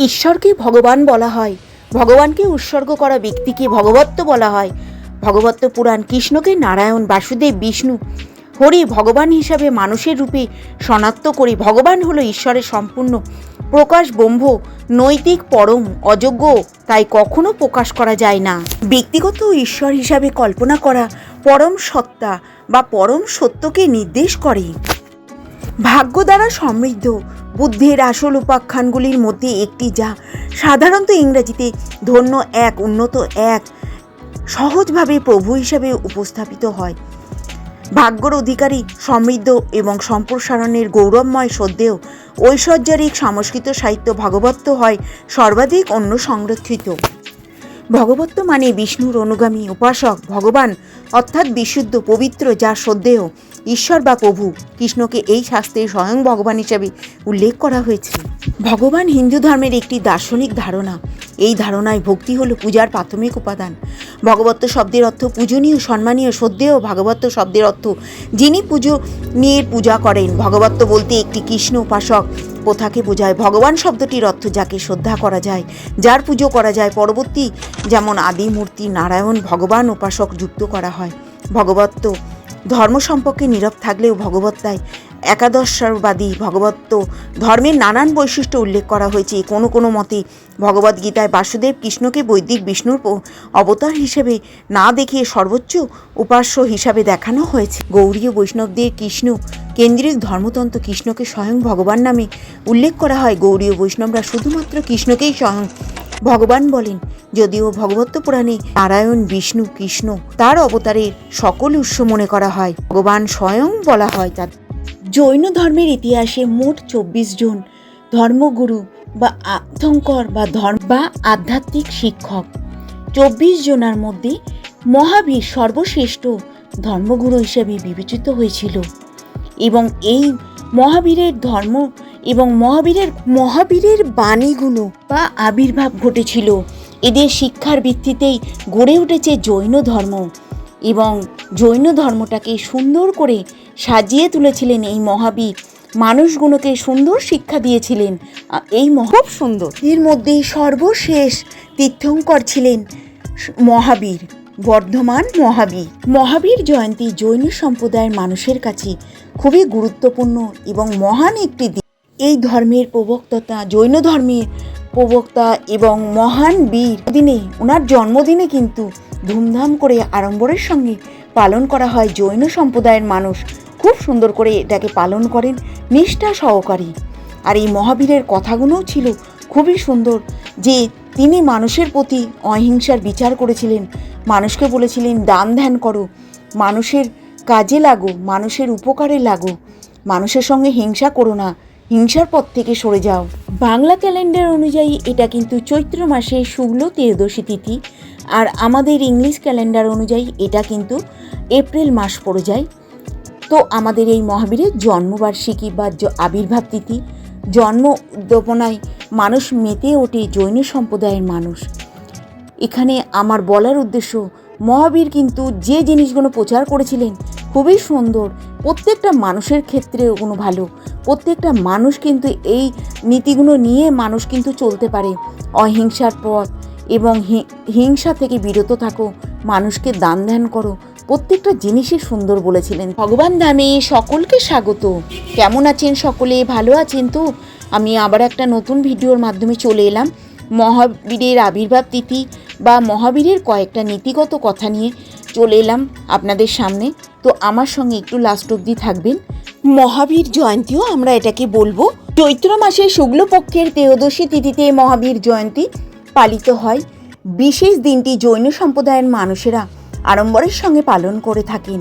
ঈশ্বরকে ভগবান বলা হয়। ভগবানকে উৎসর্গ করা ব্যক্তিকে ভগবত্ব বলা হয়। ভগবত্ব পুরাণ কৃষ্ণকে নারায়ণ, বাসুদেব, বিষ্ণু হরি ভগবান হিসাবে মানুষের রূপে শনাক্ত করে ভগবান হলো ঈশ্বরের সম্পূর্ণ প্রকাশ, ব্রহ্ম, নৈতিক, পরম, অযোগ্য, তাই কখনো প্রকাশ করা যায় না। ব্যক্তিগত ঈশ্বর হিসাবে কল্পনা করা পরম সত্তা বা পরম সত্যকে নির্দেশ করে। ভাগ্য দ্বারা সমৃদ্ধ। বুদ্ধের আসল উপাখ্যানগুলির মধ্যে একটি যা সাধারণত ইংরেজিতে ধন্য এক, উন্নত এক, সহজভাবে প্রভু হিসাবে উপস্থাপিত হয়। ভাগ্যর অধিকারী, সমৃদ্ধ এবং সম্প্রসারণের গৌরবময় সদ্যেও ঐশ্বর্যারিক সংস্কৃত সাহিত্য ভাগবত্য হয়, সর্বাধিক অন্য সংরক্ষিত ভগবত্ব মানে বিষ্ণুর অনুগামী উপাসক ভগবান, অর্থাৎ বিশুদ্ধ পবিত্র যা সদ্যেয় ঈশ্বর বা প্রভু, কৃষ্ণকে এই শাস্ত্রে স্বয়ং ভগবান হিসাবে উল্লেখ করা হয়েছে। ভগবান হিন্দু ধর্মের একটি দার্শনিক ধারণা, এই ধারণায় ভক্তি হল পূজার প্রাথমিক উপাদান। ভগবত্ব শব্দের অর্থ পূজনীয়, সম্মানীয় শ্রদ্ধেয় ভাগবত্য শব্দের অর্থ যিনি পুজো নিয়ে পূজা করেন ভগবত্ব বলতে একটি কৃষ্ণ উপাসক। প্রথাকে বোঝায় ভগবান শব্দটির অর্থ যাকে শ্রদ্ধা করা যায়, যার পুজো করা যায় পরবর্তী, যেমন আদি মূর্তি নারায়ণ ভগবান উপাসক যুক্ত করা হয়। ভগবত্ব ধর্ম সম্পর্কে নীরব থাকলেও ভগবত্তায় একাদশবাদী ভগবত্ব ধর্মের নানান বৈশিষ্ট্য উল্লেখ করা হয়েছে। কোনো কোনো মতে ভগবদ্গীতায় বাসুদেব কৃষ্ণকে বৈদিক বিষ্ণুর অবতার হিসেবে না দেখিয়ে সর্বোচ্চ উপাস্য হিসাবে দেখানো হয়েছে। গৌরীয় বৈষ্ণবদের কৃষ্ণ কেন্দ্রিক ধর্মতন্ত্র কৃষ্ণকে স্বয়ং ভগবান নামে উল্লেখ করা হয়। গৌরীয় বৈষ্ণবরা শুধুমাত্র কৃষ্ণকেই স্বয়ং ভগবান বলেন। যদিও ভগবত্ত পুরাণে নারায়ণ, বিষ্ণু, কৃষ্ণ তার অবতারের সকল উৎস মনে করা হয়। ভগবান স্বয়ং বলা হয় তার। জৈন ধর্মের ইতিহাসে মোট চব্বিশ জন ধর্মগুরু বা আধ্যঙ্কর বা ধর্ম বা আধ্যাত্মিক শিক্ষক। চব্বিশ জনার মধ্যে মহাবীর সর্বশ্রেষ্ঠ ধর্মগুরু হিসেবে বিবেচিত হয়েছিল। এবং এই মহাবীরের ধর্ম এবং মহাবীরের মহাবীরের বাণীগুলো বা আবির্ভাব ঘটেছিল। এদের শিক্ষার ভিত্তিতেই গড়ে উঠেছে জৈন ধর্ম এবং জৈন ধর্মটাকে সুন্দর করে সাজিয়ে তুলেছিলেন এই মহাবীর। মানুষগুলোকে সুন্দর শিক্ষা দিয়েছিলেন এই খুব সুন্দর। এর মধ্যে সর্বশেষ তীর্থঙ্কর ছিলেন মহাবীর। বর্ধমান মহাবীর। মহাবীর জয়ন্তী জৈন সম্প্রদায়ের মানুষের কাছে খুবই গুরুত্বপূর্ণ এবং মহান একটি দিন। এই ধর্মের প্রবক্তা জৈন ধর্মের প্রবক্তা এবং মহান বীর দিনে ওনার জন্মদিনে কিন্তু ধুমধাম করে আড়ম্বরের সঙ্গে পালন করা হয় জৈন সম্প্রদায়ের মানুষ। খুব সুন্দর করে এটাকে পালন করেন, নিষ্ঠা সহকারী। আর এই মহাবীরের কথাগুলোও ছিল খুবই সুন্দর যে তিনি মানুষের প্রতি অহিংসার বিচার করেছিলেন মানুষকে বলেছিলেন, দান ধ্যান করো। মানুষের কাজে লাগো, মানুষের উপকারে লাগো। মানুষের সঙ্গে হিংসা করো না। হিংসার পথ থেকে সরে যাও। বাংলা ক্যালেন্ডার অনুযায়ী এটা কিন্তু চৈত্র মাসে শুক্ল ত্রয়োদশী তিথি। আর আমাদের ইংলিশ ক্যালেন্ডার অনুযায়ী এটা কিন্তু এপ্রিল মাস পড়ে যায়। তো আমাদের এই মহাবীরের জন্মবার্ষিকী বা আবির্ভাব তিথি। জন্ম উদ্যাপনায় মানুষ মেতে ওঠে জৈন সম্প্রদায়ের মানুষ। এখানে আমার বলার উদ্দেশ্য, মহাবীর কিন্তু যে জিনিসগুলো প্রচার করেছিলেন খুবই সুন্দর। প্রত্যেকটা মানুষের ক্ষেত্রে ওগুলো ভালো। প্রত্যেকটা মানুষ কিন্তু এই নীতিগুলো নিয়ে মানুষ কিন্তু চলতে পারে। অহিংসার পথ এবং হিংসা থেকে বিরত থাকো, মানুষকে দান ধ্যান করো। প্রত্যেকটা জিনিসই সুন্দর বলেছিলেন। ভগবান ধামে সকলকে স্বাগত। কেমন আছেন সকলে? ভালো আছেন তো? আমি আবার একটা নতুন ভিডিওর মাধ্যমে চলে এলাম। মহাবীরের আবির্ভাব তিথি। বা মহাবীরের কয়েকটা নীতিগত কথা নিয়ে চলে এলাম আপনাদের সামনে। তো আমার সঙ্গে একটু লাস্ট অবধি থাকবেন। মহাবীর জয়ন্তীও আমরা এটাকে বলব। চৈত্র মাসে শুক্লপক্ষের তেয়োদশী তিথিতে মহাবীর জয়ন্তী পালিত হয়। বিশেষ দিনটি জৈন সম্প্রদায়ের মানুষেরা আড়ম্বরের সঙ্গে পালন করে থাকেন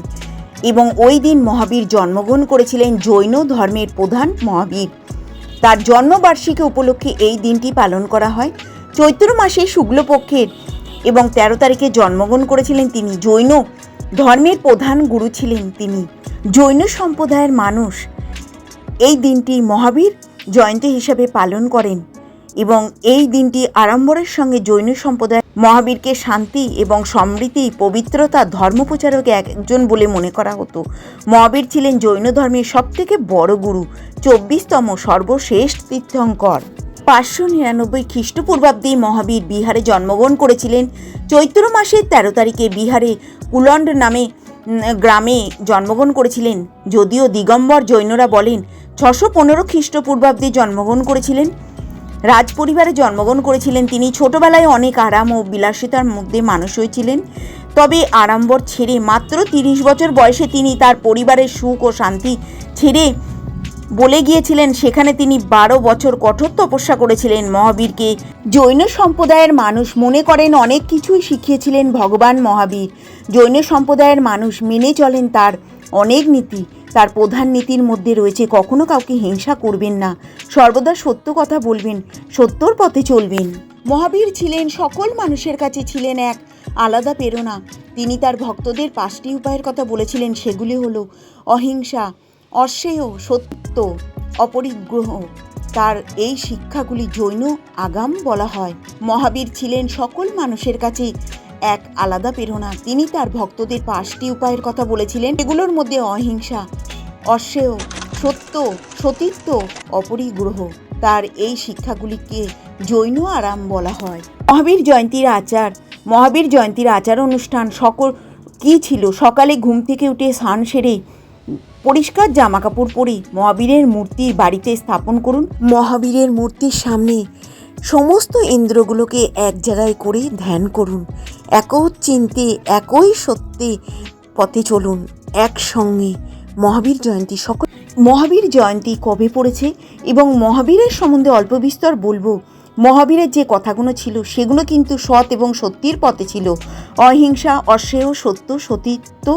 এবং ওই দিন মহাবীর জন্মগ্রহণ করেছিলেন জৈন ধর্মের প্রধান মহাবীর। তার জন্মবার্ষিকী উপলক্ষে এই দিনটি পালন করা হয়। চৈত্র মাসে শুক্লপক্ষের এবং তেরো তারিখে জন্মগ্রহণ করেছিলেন তিনি। জৈন ধর্মের প্রধান গুরু ছিলেন তিনি। জৈন সম্প্রদায়ের মানুষ এই দিনটি মহাবীর জয়ন্তী হিসাবে পালন করেন এবং এই দিনটি আড়ম্বরের সঙ্গে জৈন সম্প্রদায় মহাবীরকে শান্তি এবং সমৃদ্ধি, পবিত্রতা, ধর্মপ্রচারক একজন বলে মনে করা হতো। মহাবীর ছিলেন জৈন ধর্মের সবথেকে বড় গুরু, চব্বিশতম সর্বশেষ তীর্থঙ্কর। পাঁচশো নিরানব্বই খ্রিস্টপূর্বাব্দে মহাবীর বিহারে জন্মগ্রহণ করেছিলেন। চৈত্র মাসের তেরো তারিখে বিহারে কুলন্ড নামে গ্রামে জন্মগ্রহণ করেছিলেন। যদিও দিগম্বর জৈনরা বলেন, ছশো পনেরো খ্রিস্টপূর্বাব্দে জন্মগ্রহণ করেছিলেন। রাজ পরিবারে জন্মগ্রহণ করেছিলেন তিনি। ছোটবেলায় অনেক আরাম ও বিলাসিতার মধ্যে মানুষ হয়েছিলেন। তবে আড়ম্বর ছেড়ে মাত্র তিরিশ বছর বয়সে তিনি তার পরিবারের সুখ ও শান্তি ছেড়ে বলে গিয়েছিলেন, সেখানে তিনি বারো বছর কঠোর তপস্যা করেছিলেন মহাবীরকে। জৈন সম্প্রদায়ের মানুষ মনে করেন অনেক কিছুই শিখিয়েছিলেন ভগবান মহাবীর। জৈন সম্প্রদায়ের মানুষ মেনে চলেন তার অনেক নীতি। তার প্রধান নীতির মধ্যে রয়েছে, কখনো কাউকে হিংসা করবেন না। সর্বদা সত্য কথা বলবেন, সত্যর পথে চলবেন। মহাবীর ছিলেন, সকল মানুষের কাছে ছিলেন এক আলাদা প্রেরণা। তিনি তার ভক্তদের পাঁচটি উপায়ের কথা বলেছিলেন, সেগুলি হলো, অহিংসা অশ্রেয় সত্য, অপরিগ্রহ। তার এই শিক্ষাগুলি জৈন আগাম বলা হয়। মহাবীর ছিলেন সকল মানুষের কাছে এক আলাদা প্রেরণা। তিনি তার ভক্তদের পাঁচটি উপায়ের কথা বলেছিলেন। এগুলোর মধ্যে অহিংসা অশ্রেয় সত্য সতীত্ব অপরিগ্রহ তার এই শিক্ষাগুলিকে জৈন আরাম বলা হয়। মহাবীর জয়ন্তীর আচার, মহাবীর জয়ন্তীর আচার অনুষ্ঠান সকল কী ছিল? সকালে ঘুম থেকে উঠে স্নান সেরে পরিষ্কার জামা কাপড় পরে মহাবীরের মূর্তি বাড়িতে স্থাপন করুন। মহাবীরের মূর্তির সামনে সমস্ত ইন্দ্রগুলোকে এক জায়গায় করে ধ্যান করুন। একও চিন্তে একই সত্যে পথে চলুন। একসঙ্গে মহাবীর জয়ন্তী সকল মহাবীর জয়ন্তী কবে পড়েছে এবং মহাবীরের সম্বন্ধে অল্প বিস্তর বলব। মহাবীরের যে কথাগুলো ছিল সেগুলো কিন্তু সৎ এবং সত্যির পথে ছিল। অহিংসা অশ্রেয় সত্য সতীত্ব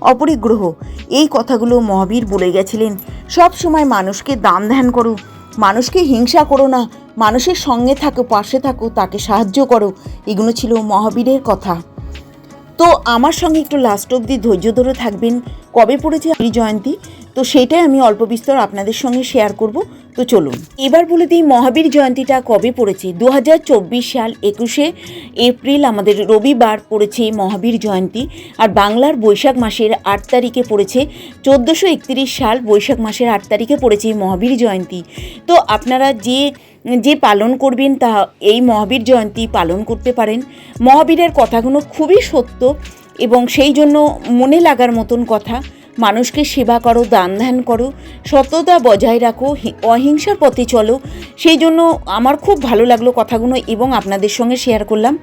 অপরিগ্রহ। এই কথাগুলো মহাবীর বলে গেছিলেন। সব সময় মানুষকে দান ধ্যান করো। মানুষকে হিংসা করো না। মানুষের সঙ্গে থাকো, পাশে থাকো, তাকে সাহায্য করো। এগুলো ছিল মহাবীরের কথা। তো আমার সঙ্গে একটু লাস্ট অবধি ধৈর্য ধরে থাকবেন। কবে পড়েছে জয়ন্তী তো সেটাই আমি অল্প বিস্তর আপনাদের সঙ্গে শেয়ার করব। তো চলুন। এবার বলে দিই, মহাবীর জয়ন্তীটা কবে পড়েছে? দু হাজার চব্বিশ সাল একুশে এপ্রিল আমাদের রবিবার পড়েছে মহাবীর জয়ন্তী। আর বাংলার বৈশাখ মাসের আট তারিখে পড়েছে, চোদ্দোশো সাল বৈশাখ মাসের আট তারিখে পড়েছে মহাবীর জয়ন্তী। তো আপনারা যে যে পালন করবেন তা এই মহাবীর জয়ন্তী পালন করতে পারেন। মহাবীরের কথাগুলো খুবই সত্য এবং সেই জন্য মনে লাগার মতন কথা। মানুষকে সেবা করো, দান ধ্যান করো, সততা বজায় রাখো অহিংসার পথে চলো। সেই জন্য আমার খুব ভালো লাগল কথাগুলো এবং আপনাদের সঙ্গে শেয়ার করলাম।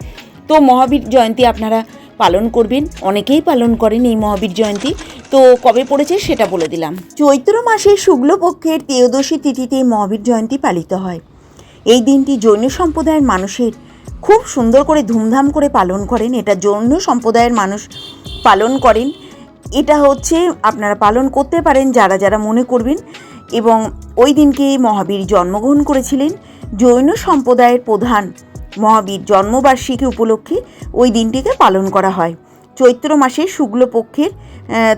তো মহাবীর জয়ন্তী আপনারা পালন করবেন, অনেকেই পালন করেন এই মহাবীর জয়ন্তী। তো কবে পড়েছে সেটা বলে দিলাম। চৈত্র মাসের শুক্লপক্ষের ত্রয়োদশী তিথিতে মহাবীর জয়ন্তী পালিত হয়। এই দিনটি জৈন সম্প্রদায়ের মানুষের খুব সুন্দর করে ধুমধাম করে পালন করেন। এটা জৈন সম্প্রদায়ের মানুষ পালন করেন। এটা হচ্ছে আপনারা পালন করতে পারেন, যারা যারা মনে করবেন। এবং ওই দিনকে মহাবীর জন্মগ্রহণ করেছিলেন, জৈন সম্প্রদায়ের প্রধান মহাবীর জন্মবার্ষিকী উপলক্ষে ওই দিনটিকে পালন করা হয়। চৈত্র মাসের শুক্লপক্ষের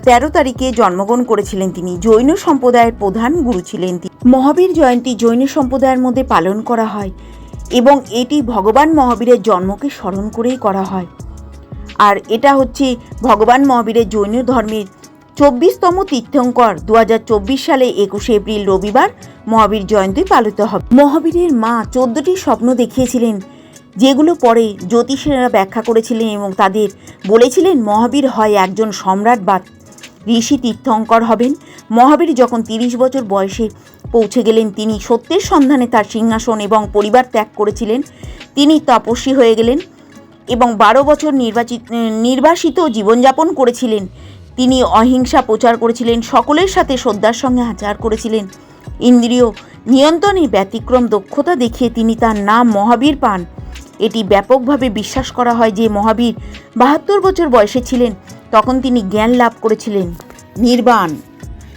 তেরো তারিখে জন্মগ্রহণ করেছিলেন তিনি। জৈন সম্প্রদায়ের প্রধান গুরু ছিলেন তিনি। মহাবীর জয়ন্তী জৈন সম্প্রদায়ের মধ্যে পালন করা হয় এবং এটি ভগবান মহাবীরের জন্মকে স্মরণ করেই করা হয়। আর এটা হচ্ছে ভগবান মহাবীরের জৈন ধর্মের চব্বিশতম তীর্থঙ্কর। দু হাজার চব্বিশ সালে একুশে এপ্রিল রবিবার মহাবীর জয়ন্তী পালিত হবে। মহাবীরের মা চোদ্দটি স্বপ্ন দেখিয়েছিলেন, যেগুলো পরে জ্যোতিষীরা ব্যাখ্যা করেছিলেন এবং তাদের বলেছিলেন, মহাবীর হয় একজন সম্রাট বা ঋষি তীর্থঙ্কর হবেন। মহাবীর যখন তিরিশ বছর বয়সে পৌঁছে গেলেন, তিনি সত্যের সন্ধানে তার সিংহাসন এবং পরিবার ত্যাগ করেছিলেন। তিনি তপস্বী হয়ে গেলেন। এবং বারো বছর নির্বাচিত, নির্বাসিত জীবনযাপন করেছিলেন। তিনি অহিংসা প্রচার করেছিলেন, সকলের সাথে শ্রদ্ধার সঙ্গে আচার করেছিলেন। ইন্দ্রিয় নিয়ন্ত্রণে ব্যতিক্রম দক্ষতা দেখিয়ে তিনি তার নাম মহাবীর পান। এটি ব্যাপকভাবে বিশ্বাস করা হয় যে মহাবীর বাহাত্তর বছর বয়সে ছিলেন, তখন তিনি জ্ঞান লাভ করেছিলেন। নির্বাণ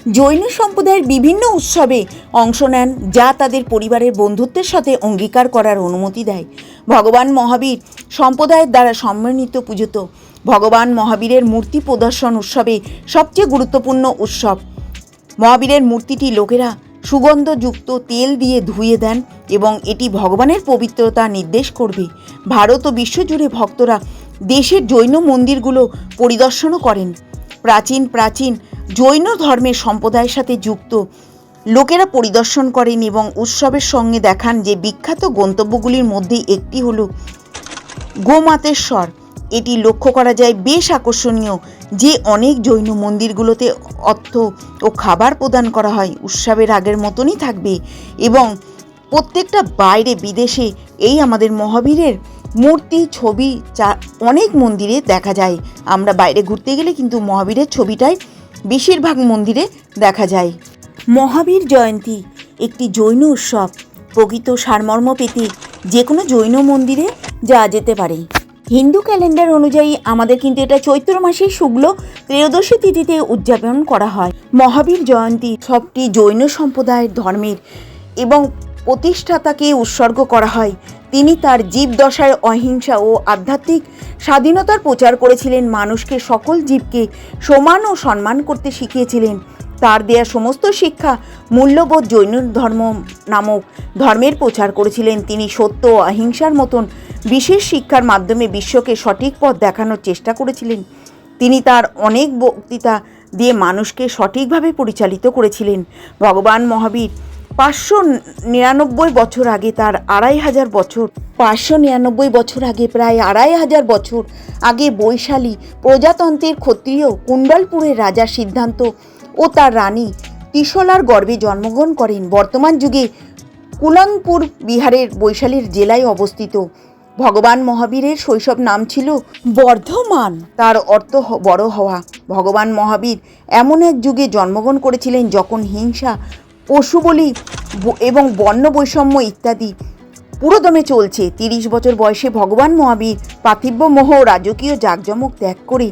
জৈন সম্প্রদায়ের বিভিন্ন উৎসবে অংশ নেন, যা তাদের পরিবারের বন্ধুত্বের সাথে অঙ্গীকার করার অনুমতি দেয়। ভগবান মহাবীর সম্প্রদায়ের দ্বারা সম্মানিত পূজিত। ভগবান মহাবীরের মূর্তি প্রদর্শন উৎসবে সবচেয়ে গুরুত্বপূর্ণ উৎসব। মহাবীরের মূর্তিটি লোকেরা সুগন্ধযুক্ত তেল দিয়ে ধুয়ে দেন এবং এটি ভগবানের পবিত্রতা নির্দেশ করবে। ভারত ও বিশ্বজুড়ে ভক্তরা দেশের জৈন মন্দিরগুলো পরিদর্শনও করেন। প্রাচীন প্রাচীন জৈন ধর্মের সম্প্রদায়ের সাথে যুক্ত। লোকেরা পরিদর্শন করেন এবং উৎসবের সঙ্গে দেখান যে বিখ্যাত গন্তব্যগুলির মধ্যে একটি হল গোমাতেশ্বর। এটি লক্ষ্য করা যায় বেশ আকর্ষণীয় যে অনেক জৈন মন্দিরগুলোতে অর্থ ও খাবার প্রদান করা হয়। উৎসবের আগের মতনই থাকবে এবং প্রত্যেকটা বাইরে বিদেশে এই আমাদের মহাবীরের মূর্তি, ছবি, চা অনেক মন্দিরে দেখা যায়। আমরা বাইরে ঘুরতে গেলে কিন্তু মহাবীরের ছবিটাই বেশিরভাগ মন্দিরে দেখা যায়। মহাবীর জয়ন্তী একটি জৈন উৎসব। প্রকৃত সারমর্ম পেতে যে কোনো জৈন মন্দিরে যাওয়া যেতে পারে। হিন্দু ক্যালেন্ডার অনুযায়ী আমাদের কিন্তু এটা চৈত্র মাসের শুক্ল ত্রয়োদশী তিথিতে উদযাপন করা হয়। মহাবীর জয়ন্তী সবটি জৈন সম্প্রদায়ের ধর্মের এবং প্রতিষ্ঠাতাকে উৎসর্গ করা হয়। তিনি তার জীবদশায় অহিংসা ও আধ্যাত্মিক স্বাধীনতার প্রচার করেছিলেন। মানুষকে সকল জীবকে সমান ও সম্মান করতে শিখিয়েছিলেন। তার দেয়া সমস্ত শিক্ষা মূল্যবোধ জৈন ধর্ম নামক ধর্মের প্রচার করেছিলেন। তিনি সত্য ও অহিংসার মতন বিশেষ শিক্ষার মাধ্যমে বিশ্বকে সঠিক পথ দেখানোর চেষ্টা করেছিলেন। তিনি তার অনেক বক্তৃতা দিয়ে মানুষকে সঠিকভাবে পরিচালিত করেছিলেন। ভগবান মহাবীর পাঁচশো নিরানব্বই বছর আগে তার আড়াই হাজার বছর, পাঁচশো নিরানব্বই বছর আগে প্রায় আড়াই হাজার বছর আগে বৈশালী প্রজাতন্ত্রের ক্ষত্রিয় কুণ্ডলপুরের রাজার সিদ্ধান্ত ও তার রানী ত্রিশলার গর্ভে জন্মগ্রহণ করেন। বর্তমান যুগে কুলাংপুর বিহারের বৈশালীর জেলায় অবস্থিত। ভগবান মহাবীরের শৈশব নাম ছিল বর্ধমান। তার অর্থ বড় হওয়া। ভগবান মহাবীর এমন এক যুগে জন্মগ্রহণ করেছিলেন যখন হিংসা পশু বলি এবং বর্ণ বৈষম্য ইত্যাদি। পুরোদমে চলছে। তিরিশ বছর বয়সে ভগবান মহাবীর পার্থিব্য মোহ রাজকীয় জাঁকজমক ত্যাগ করে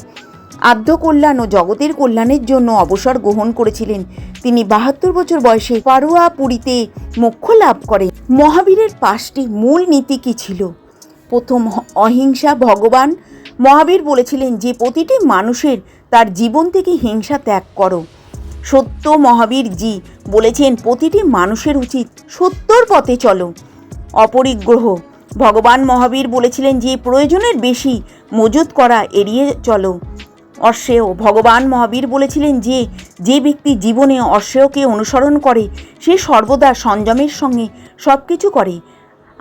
আদ্য কল্যাণ ও জগতের কল্যাণের জন্য অবসর গ্রহণ করেছিলেন। তিনি বাহাত্তর বছর বয়সে পারুয়া পুরীতে মোক্ষ লাভ করেন। মহাবীরের পাঁচটি মূল নীতি কী ছিল? প্রথম, অহিংসা। ভগবান মহাবীর বলেছিলেন, যে প্রতিটি মানুষের তার জীবন থেকে হিংসা ত্যাগ করো। সত্য মহাবীর জি বলেছেন, প্রতিটি মানুষের উচিত সত্যর পথে চলো। অপরিগ্রহ। ভগবান মহাবীর বলেছিলেন যে, প্রয়োজনের বেশি মজুত করা এড়িয়ে চলো। অশ্রেয়। ভগবান মহাবীর বলেছিলেন যে যে ব্যক্তি জীবনে অশ্রেয়কে অনুসরণ করে, সে সর্বদা সংযমের সঙ্গে সব কিছু করে।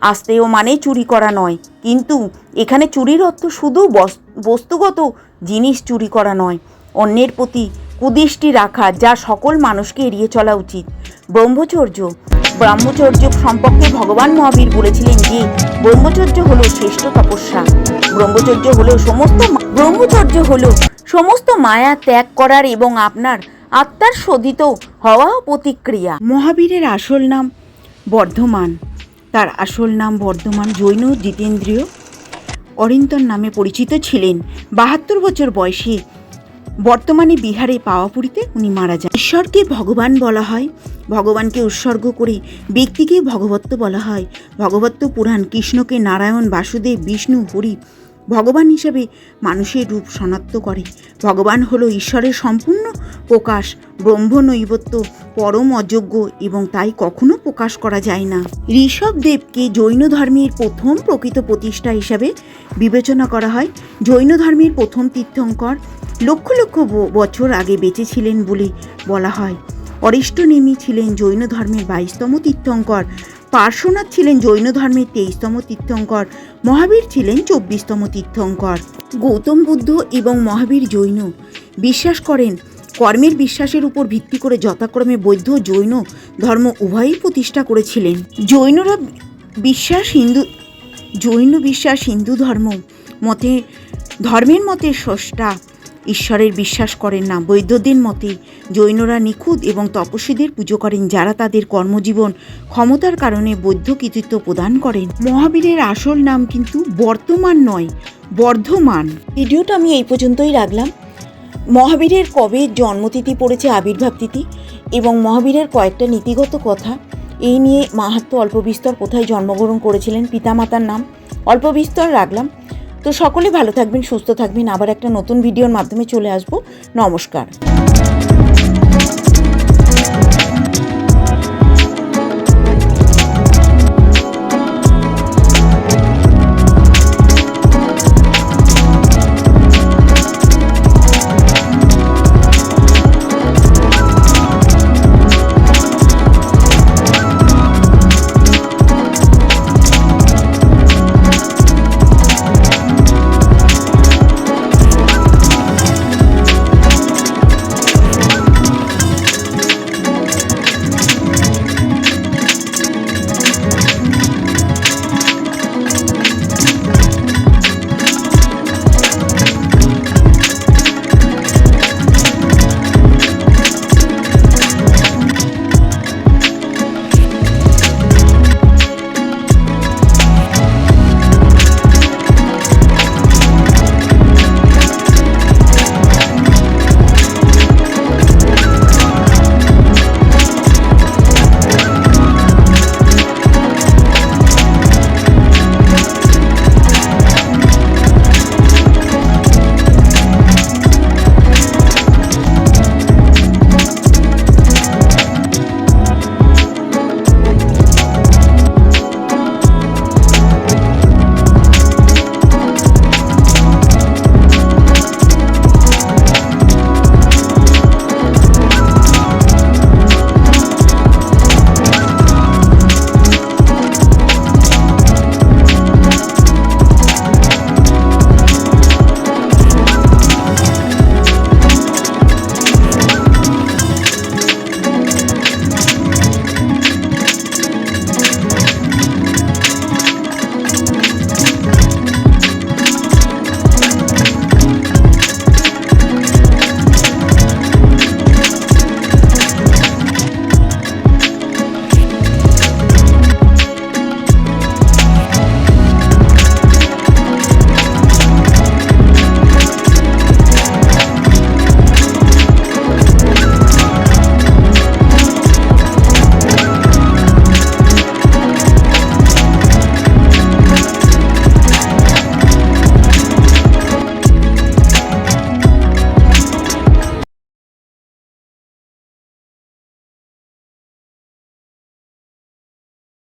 আস্তেয় মানে চুরি করা নয়। কিন্তু এখানে চুরির অর্থ শুধু বস- বস্তুগত জিনিস চুরি করা নয়। অন্যের প্রতি কুদৃষ্টি রাখা যা সকল মানুষকে এড়িয়ে চলা উচিত। ব্রহ্মচর্য। ব্রহ্মচর্য সম্পর্কে ভগবান মহাবীর বলেছিলেন যে, ব্রহ্মচর্য হলো শ্রেষ্ঠ তপস্যা। ব্রহ্মচর্য হলো সমস্ত ব্রহ্মচর্য হলো সমস্ত মায়া ত্যাগ করার এবং আপনার আত্মার শোধিত হওয়া প্রতিক্রিয়া। মহাবীরের আসল নাম বর্ধমান। তার আসল নাম বর্ধমান জৈন জিতেন্দ্রীয় অরিন্তন নামে পরিচিত ছিলেন। বাহাত্তর বছর বয়সে বর্তমানে বিহারে পাওয়াপুরীতে উনি মারা যান। ঈশ্বরকে ভগবান বলা হয়। ভগবানকে উৎসর্গ করে ব্যক্তিকে ভগবত্ব বলা হয়। ভগবত্ব পুরাণ কৃষ্ণকে নারায়ণ, বাসুদেব, বিষ্ণু, হরি ভগবান হিসেবে মানুষের রূপ শনাক্ত করে। ভগবান হল ঈশ্বরের সম্পূর্ণ প্রকাশ, ব্রহ্ম নৈবত্য, পরম অযোগ্য এবং তাই কখনো প্রকাশ করা যায় না। ঋষভদেবকে জৈন ধর্মের প্রথম প্রকৃত প্রতিষ্ঠা হিসাবে বিবেচনা করা হয়। জৈন ধর্মের প্রথম তীর্থঙ্কর লক্ষ লক্ষ বছর আগে বেঁচে ছিলেন বলে বলা হয়। অরিষ্টনেমি ছিলেন জৈন ধর্মের বাইশতম তীর্থঙ্কর। পার্শ্বনাথ ছিলেন জৈন ধর্মের তেইশতম তীর্থঙ্কর। মহাবীর ছিলেন চব্বিশতম তীর্থঙ্কর। গৌতম বুদ্ধ এবং মহাবীর জৈন। বিশ্বাস করেন, কর্মের বিশ্বাসের উপর ভিত্তি করে যথাক্রমে বৌদ্ধ জৈন ধর্ম উভয়ই প্রতিষ্ঠা করেছিলেন। জৈনরা বিশ্বাস হিন্দু, জৈন বিশ্বাস হিন্দু ধর্ম মতে, ধর্মের মতে স্রষ্টা। ঈশ্বরের বিশ্বাস করেন না। বৈদ্যদের মতে, জৈনরা নিখুঁত এবং তপস্বীদের পুজো করেন যারা তাদের কর্মজীবন ক্ষমতার কারণে বৌদ্ধ কৃতিত্ব প্রদান করেন। মহাবীরের আসল নাম কিন্তু বর্তমান নয়, বর্ধমান। ভিডিওটা আমি এই পর্যন্তই রাখলাম। মহাবীরের কবে জন্মতিথি পড়েছে আবির্ভাব তিথি এবং মহাবীরের কয়েকটা নীতিগত কথা, এই নিয়ে মাহাত্ম অল্প বিস্তর কোথায় জন্মগ্রহণ করেছিলেন পিতামাতার নাম অল্প বিস্তর রাখলাম। তো সকলে ভালো থাকবেন সুস্থ থাকবেন। আবার একটা নতুন ভিডিওর মাধ্যমে চলে আসব। নমস্কার।